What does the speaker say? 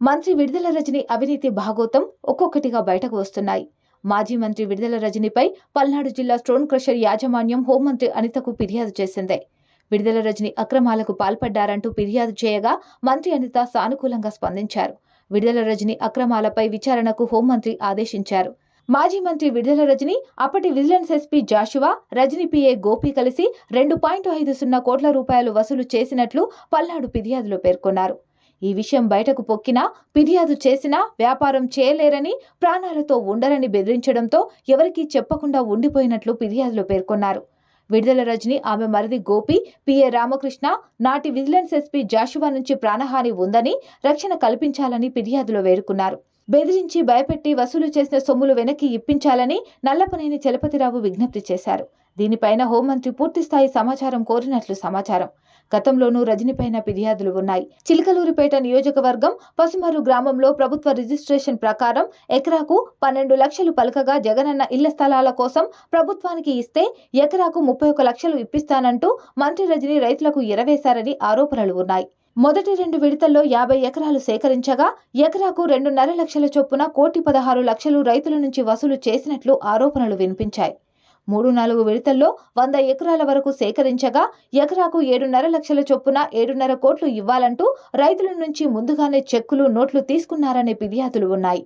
మంత్రి విడుదల రజని అవినీతి భాగోతం ఒక్కొక్కటిగా బయటకు వస్తున్నాయి. మాజీ మంత్రి విడుదల రజనిపై పల్నాడు జిల్లా స్టోన్ క్రషర్ యాజమాన్యం హోంమంత్రి అనితకు ఫిర్యాదు చేసింది. విడుదల రజని అక్రమాలకు పాల్పడ్డారంటూ ఫిర్యాదు చేయగా మంత్రి అనిత సానుకూలంగా స్పందించారు. విడుదల రజని అక్రమాలపై విచారణకు హోంమంత్రి ఆదేశించారు. మాజీ మంత్రి విడుదల రజని అప్పటి vigilance SP Joshua Rajini PA Gopi కలిసి రెండు పాయింట్ ఐదు సున్నా కోట్ల రూపాయలు వసూలు చేసినట్లు పల్నాడు ఫిర్యాదులో పేర్కొన్నారు. ఈ విషయం బయటకు పొక్కినా ఫిర్యాదు చేసినా వ్యాపారం చేయలేరని ప్రాణాలతో ఉండరని బెదిరించడంతో ఎవరికీ చెప్పకుండా ఉండిపోయినట్లు ఫిర్యాదులో పేర్కొన్నారు. విడుదల రజని ఆమె మరిది గోపి పిఏ రామకృష్ణ నాటి విజిలెన్స్ ఎస్పీ జాషువా నుంచి ప్రాణహాని ఉందని రక్షణ కల్పించాలని ఫిర్యాదులో వేడుకున్నారు. బెదిరించి భయపెట్టి వసూలు చేసిన సొమ్ములు వెనక్కి ఇప్పించాలని నల్లపనేని చలపతిరావు విజ్ఞప్తి చేశారు. దీనిపైన హోంమంత్రి పూర్తిస్థాయి సమాచారం కోరినట్లు సమాచారం. గతంలోనూ రజనిపైన ఫిర్యాదులు ఉన్నాయి. చిలకలూరిపేట నియోజకవర్గం పసుమరు గ్రామంలో ప్రభుత్వ రిజిస్ట్రేషన్ ప్రకారం ఎకరాకు పన్నెండు లక్షలు పలకగా జగనన్న ఇళ్ళ స్థలాల కోసం ప్రభుత్వానికి ఇస్తే ఎకరాకు ముప్పై ఒక లక్షలు ఇప్పిస్తానంటూ మంత్రి రజని రైతులకు ఎరవేశారని ఆరోపణలు ఉన్నాయి. మొదటి రెండు విడతల్లో యాభై ఎకరాలు సేకరించగా ఎకరాకు రెండున్నర లక్షల చొప్పున కోటి పదహారు లక్షలు రైతుల నుంచి వసూలు చేసినట్లు ఆరోపణలు వినిపించాయి. మూడు నాలుగు విడతల్లో వంద ఎకరాల వరకు సేకరించగా ఎకరాకు ఏడున్నర లక్షల చొప్పున ఏడున్నర కోట్లు ఇవ్వాలంటూ రైతుల నుంచి ముందుగానే చెక్కులు నోట్లు తీసుకున్నారనే ఫిర్యాదులు ఉన్నాయి.